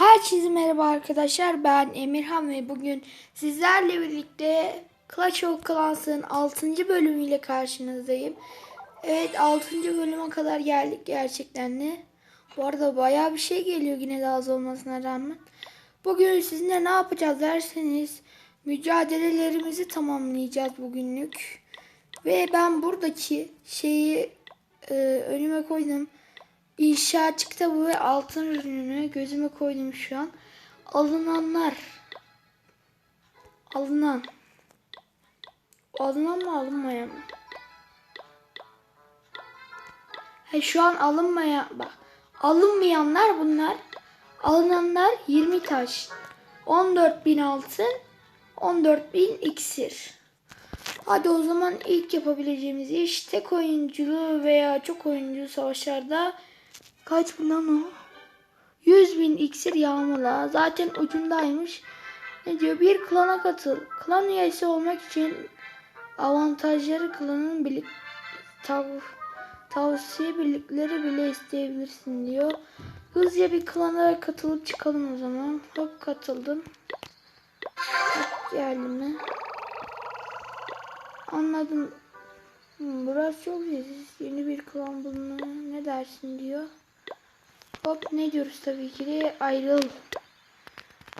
Herkese merhaba arkadaşlar. Ben Emirhan ve bugün sizlerle birlikte Clash of Clans'ın 6. bölümüyle karşınızdayım. Evet 6. bölüme kadar geldik gerçekten de. Bu arada bayağı bir şey geliyor yine de az olmasına rağmen. Bugün sizinle ne yapacağız derseniz mücadelelerimizi tamamlayacağız bugünlük. Ve ben buradaki şeyi e, önüme koydum. İnşaat kitabı ve altın ürününü gözüme koydum şu an. Alınanlar. Alınan. Alınan mı alınmayan mı? Ha, şu an alınmayan bak. Alınmayanlar bunlar. Alınanlar 20 taş. 14.000 altın. 14.000 iksir. Hadi o zaman ilk yapabileceğimiz iş tek oyunculu veya çok oyunculu savaşlarda kaç bin lan o? 100 bin iksir yağmala. Zaten ucundaymış. Ne diyor? Bir klana katıl. Klan üyesi olmak için avantajları klanın birlik tav tavsiye birlikleri bile isteyebilirsin diyor. Hızlıca bir klana katılıp çıkalım o zaman. Hop katıldım. Hop geldi mi? Anladım. Hmm, burası çok leziz. Yeni bir klan bulma. Ne dersin diyor. Hop ne diyoruz tabii ki de ayrıl.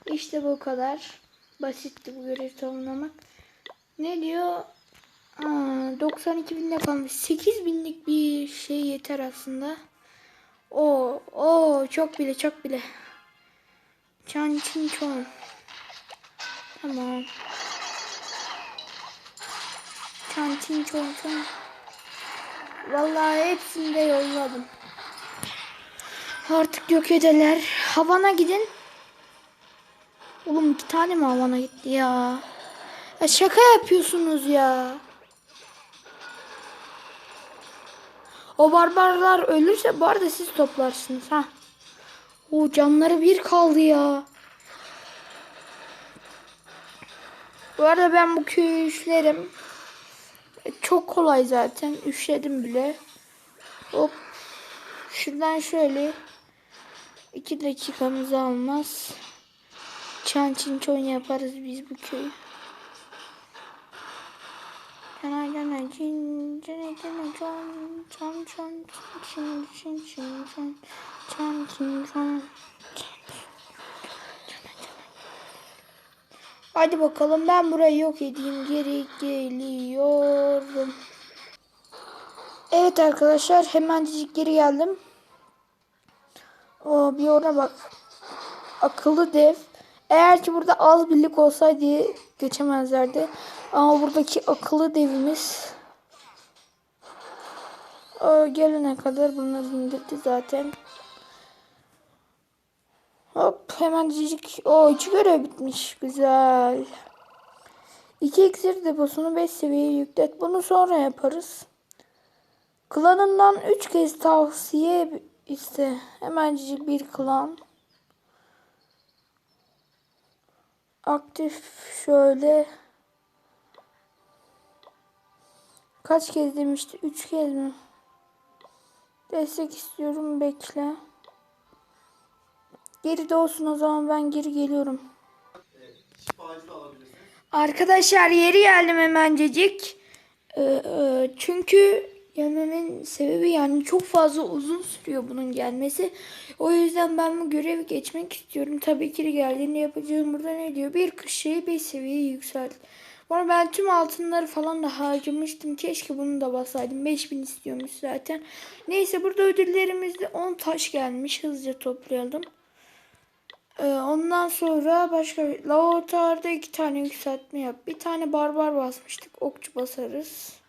İşte bu kadar. Basitti bu görevi tamamlamak. Ne diyor? Aa, 92 binde kalmış. 8 binlik bir şey yeter aslında. O, o çok bile çok bile. Çan çin çon. Tamam. Çan çin çon çon. Vallahi hepsini de yolladım. Artık yok ederler. Havana gidin. Oğlum iki tane mi havana gitti ya? Ya şaka yapıyorsunuz ya. O barbarlar ölürse bu arada siz toplarsınız ha. O canları bir kaldı ya. Bu arada ben bu köyü üşlerim. Çok kolay zaten. Üşledim bile. Hop. Şuradan şöyle. İki dakikamızı almaz. Çan çin çon yaparız biz bu köyü. Cana cana cin cana cana çon çan çan çin çin çin çon çan çin çon. Hadi bakalım ben burayı yok edeyim. Geri geliyorum. Evet arkadaşlar hemencik geri geldim. O bir ona bak. Akıllı dev. Eğer ki burada az birlik olsaydı geçemezlerdi. Ama buradaki akıllı devimiz o gelene kadar bunları indirdi zaten. Hop hemen cicik. O iki görev bitmiş. Güzel. İki iksir deposunu 5 seviyeye yüklet. Bunu sonra yaparız. Klanından 3 kez tavsiye iste. Hemencik bir klan. Aktif şöyle. Kaç kez demişti? 3 kez mi? Destek istiyorum. Bekle. Geri de olsun o zaman ben geri geliyorum. Arkadaşlar yeri geldim hemencecik. Ee, e, çünkü gelmemin sebebi yani çok fazla uzun sürüyor bunun gelmesi. O yüzden ben bu görevi geçmek istiyorum. Tabii ki de geldiğinde yapacağım burada ne diyor? Bir kış şeyi 5 seviyeye yükselt. Arada ben tüm altınları falan da harcamıştım. Keşke bunu da basaydım. 5000 istiyormuş zaten. Neyse burada ödüllerimizde 10 taş gelmiş. Hızlıca toplayalım. Ee, ondan sonra başka bir laboratuvarda iki tane yükseltme yap. Bir tane barbar basmıştık. Okçu basarız.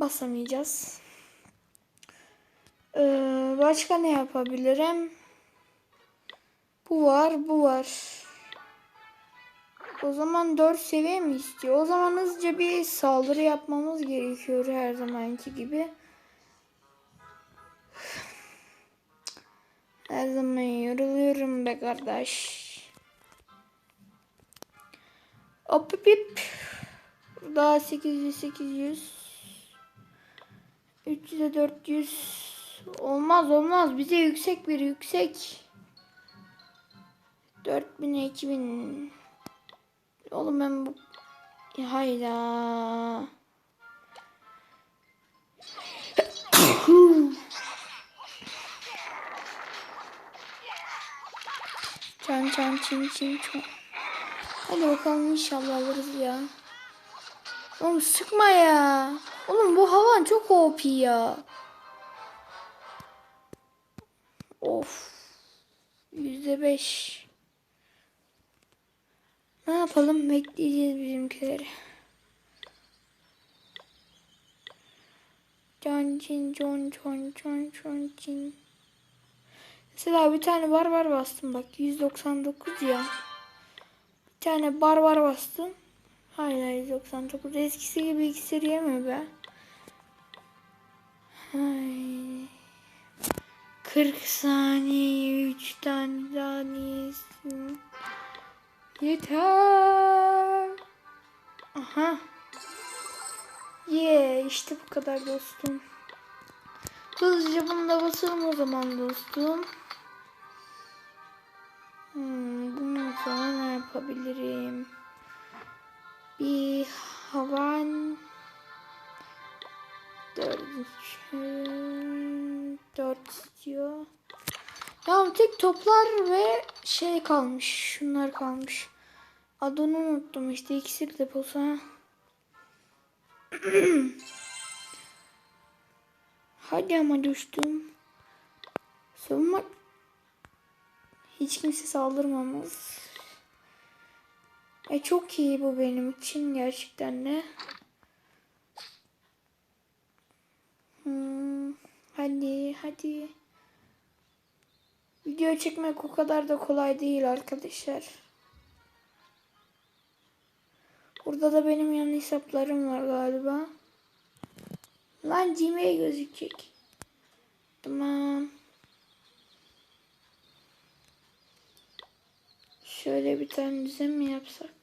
Basamayacağız. Ee, başka ne yapabilirim? Bu var, bu var. O zaman 4 seviye mi istiyor? O zaman hızlıca bir saldırı yapmamız gerekiyor her zamanki gibi. Her zaman yoruluyorum be kardeş. Hop hop hop. Daha 800 800. 300'e 400. Olmaz olmaz. Bize yüksek bir yüksek. 4000'e 2000. Oğlum ben bu hayda. Çan çan çin çin çon. Hadi bakalım inşallah alırız ya. Oğlum sıkma ya. Oğlum bu havan çok OP ya. Of. Yüzde beş. Ne yapalım? Bekleyeceğiz bizimkileri. Can cin con con con con cin. Mesela bir tane barbar bastım bak 199 ya. Bir tane barbar bastım. Hala 199. Eskisi gibi iksir yemiyor be. Ay. 40 saniye 3 tane daha yesin. Yeter. Aha. Ye yeah, işte bu kadar dostum. Hızlıca bunu da basalım o zaman dostum. Hmm, bundan sonra ne yapabilirim? Toplar ve şey kalmış. Şunlar kalmış. Adını unuttum işte iksir deposu ha. Hadi ama düştüm. Savunmak hiç kimse saldırmamız. E çok iyi bu benim için gerçekten de. Hmm, hadi hadi. Video çekmek o kadar da kolay değil arkadaşlar. Burada da benim yan hesaplarım var galiba. Lan Gmail gözükecek. Tamam. Şöyle bir tane düzen mi yapsak?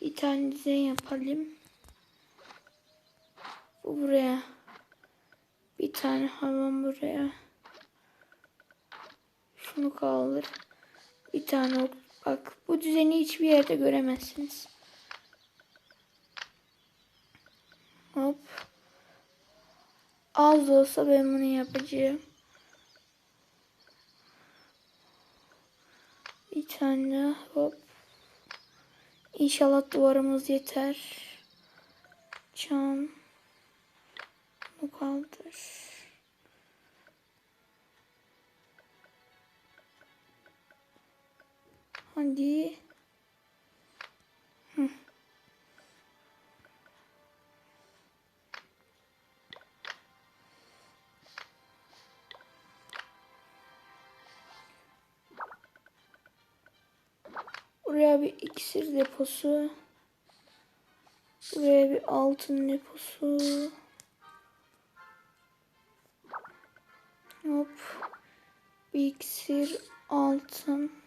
Bir tane düzen yapalım. Bu buraya. Bir tane hamam buraya. Şunu kaldır. Bir tane ok. Bak bu düzeni hiçbir yerde göremezsiniz. Hop. Az da olsa ben bunu yapacağım. Bir tane hop. İnşallah duvarımız yeter. Cam. Bu kaldır. Hadi. Buraya bir iksir deposu. Buraya bir altın deposu. Hop. Bir iksir altın.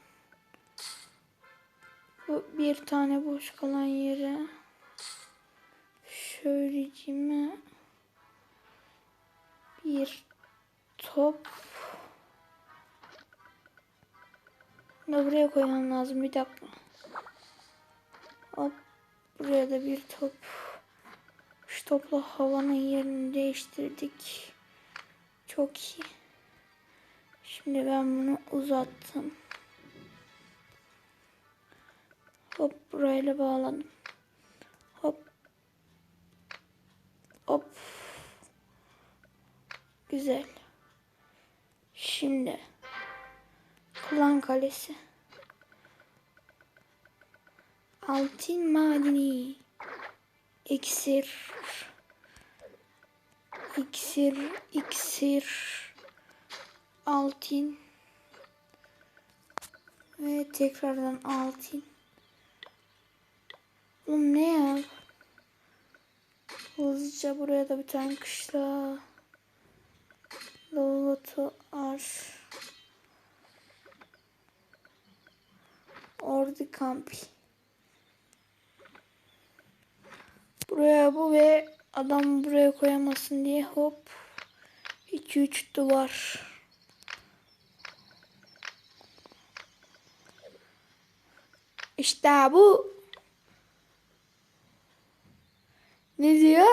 Bir tane boş kalan yere. Şöyleciğime bir top. Bunu buraya koymam lazım bir dakika. Hop buraya da bir top. Şu topla havanın yerini değiştirdik. Çok iyi. Şimdi ben bunu uzattım. Hop burayla bağladım. Hop. Hop. Güzel. Şimdi Klan Kalesi. Altın madeni. İksir. İksir, iksir. Altın. Ve tekrardan altın. Oğlum ne ya? Hızlıca buraya da bir tane kışla. Lavato ar. Ordu kampi. Buraya bu ve adam buraya koyamasın diye hop 2-3 duvar. İşte bu. Ne diyor?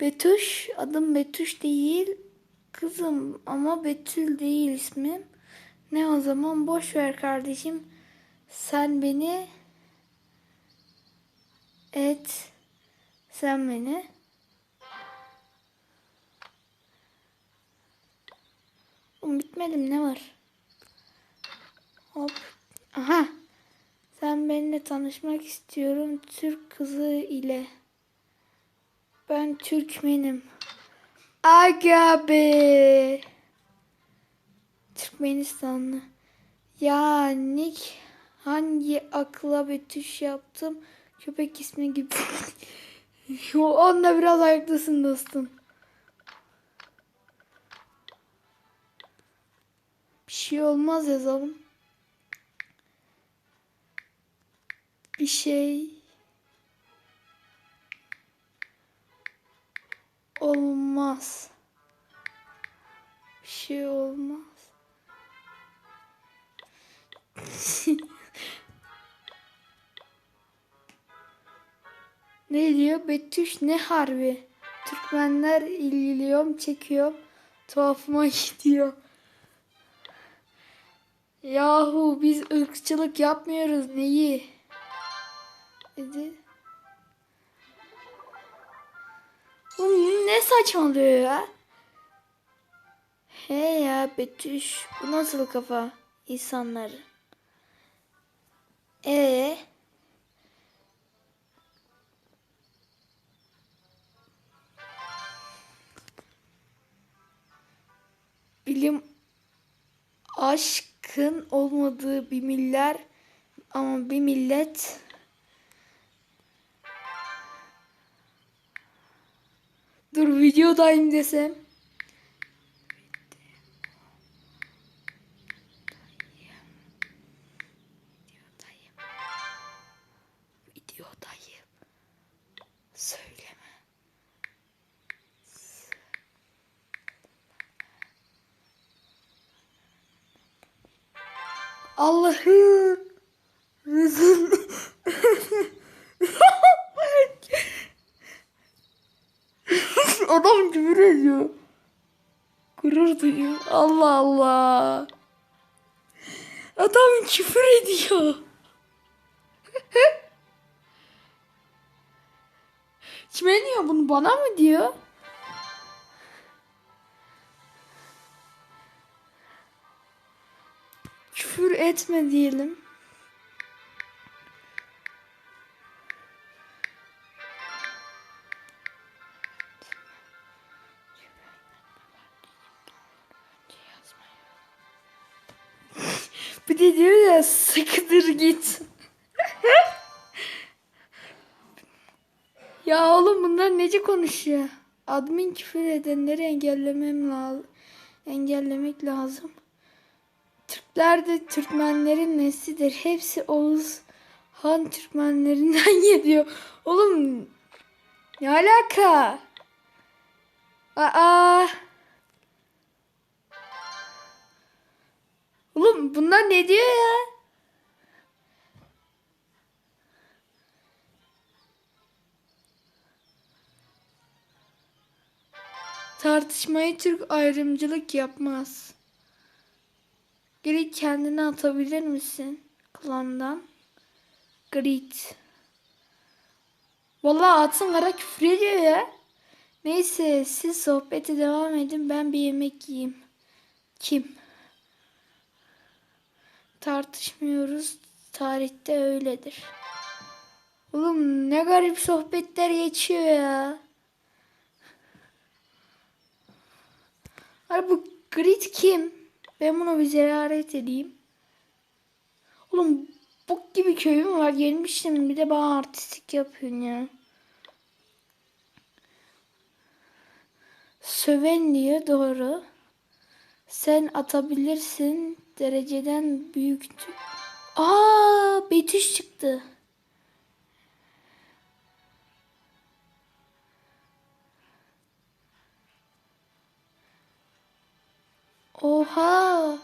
Betüş. Adım Betüş değil. Kızım ama Betül değil ismim. Ne o zaman boş ver kardeşim. Sen beni et. Sen beni. Oğlum bitmedim ne var? Hop. Aha. Sen benimle tanışmak istiyorum Türk kızı ile. Ben Türkmenim. Aga be. Türkmenistanlı. Ya Nick hangi akla betüş yaptım? Köpek ismi gibi. Onunla biraz haklısın dostum. Bir şey olmaz yazalım. Bir şey olmaz. Bir şey olmaz. ne diyor? Betüş ne harbi? Türkmenler ilgiliyorum, çekiyorum. Tuhafıma gidiyor. Yahu biz ırkçılık yapmıyoruz neyi? Dedi. Bu ne saçmalıyor ya? He ya Betüş bu nasıl kafa insanlar? E bilim aşkın olmadığı bir miller ama bir millet videodayım desem. Videodayım. Söyleme. Allah'ım. Rızın. Adam küfür ediyor. Duyuyor. Allah Allah. Adam küfür ediyor. Kime diyor bunu bana mı diyor? Küfür etme diyelim. Sıkıdır git. ya oğlum bunlar nece konuşuyor? Admin küfür edenleri engellemem lazım. Engellemek lazım. Türkler de Türkmenlerin neslidir. Hepsi Oğuz Han Türkmenlerinden geliyor. Oğlum ne alaka? Aa. Oğlum bunlar ne diyor ya? Tartışmayı Türk ayrımcılık yapmaz. Grit kendini atabilir misin? Klandan. Grit. Vallahi atsın kara küfür ediyor ya. Neyse siz sohbete devam edin ben bir yemek yiyeyim. Kim? Tartışmıyoruz. Tarihte öyledir. Oğlum ne garip sohbetler geçiyor ya. Ay bu Grit kim? Ben bunu bir ziyaret edeyim. Oğlum bok gibi köyüm var. Gelmiştim bir de bana artistik yapıyorsun ya. Söven diyor doğru. Sen atabilirsin dereceden büyüktü. Aa Betüş çıktı. Oha.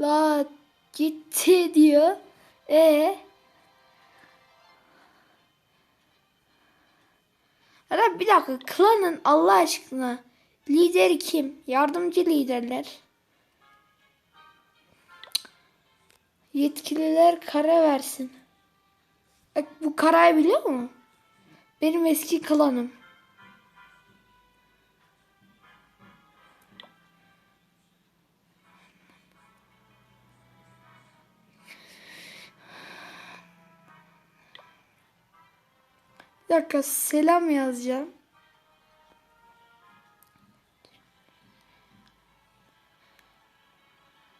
La Gitti diyor. E Ara bir dakika klanın Allah aşkına lideri kim? Yardımcı liderler. Yetkililer kara versin. Bak bu karayı biliyor mu? Benim eski klanım. Bir dakika selam yazacağım.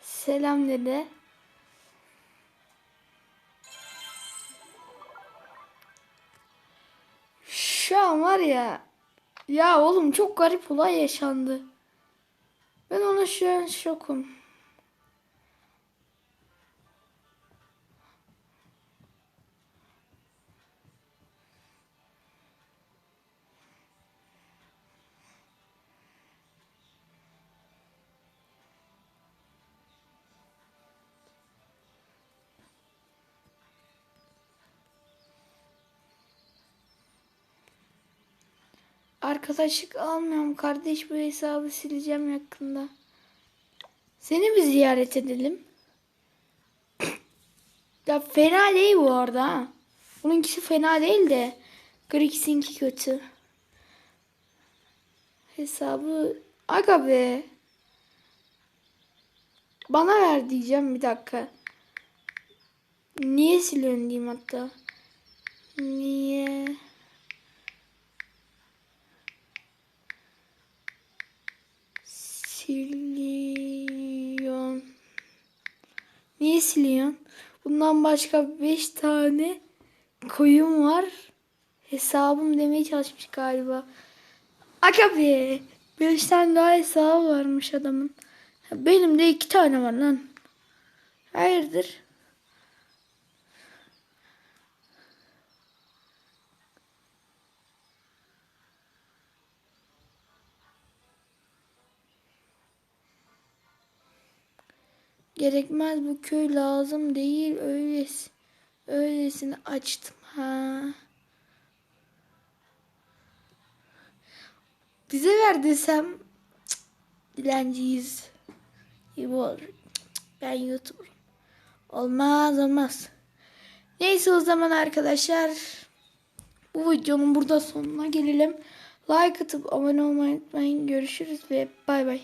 Selam dedi. Şu an var ya ya oğlum çok garip olay yaşandı. Ben ona şu an şokum. Arkadaşlık almıyorum kardeş bu hesabı sileceğim yakında. Seni bir ziyaret edelim. ya fena değil bu arada ha. Bununkisi fena değil de Grix'inki kötü. Hesabı aga be. Bana ver diyeceğim bir dakika. Niye siliyorsun diyeyim hatta. Niye? Siliyon. Niye siliyorsun? Bundan başka 5 tane koyun var. Hesabım demeye çalışmış galiba. Aga be. 5 tane daha hesabı varmış adamın. Benim de 2 tane var lan. Hayırdır? Gerekmez bu köy lazım değil öylesi. Öylesini açtım ha. Bize ver desem cık, dilenciyiz. İyi olur. Ben YouTuber. Olmaz olmaz. Neyse o zaman arkadaşlar. Bu videonun burada sonuna gelelim. Like atıp abone olmayı unutmayın. Görüşürüz ve bay bay.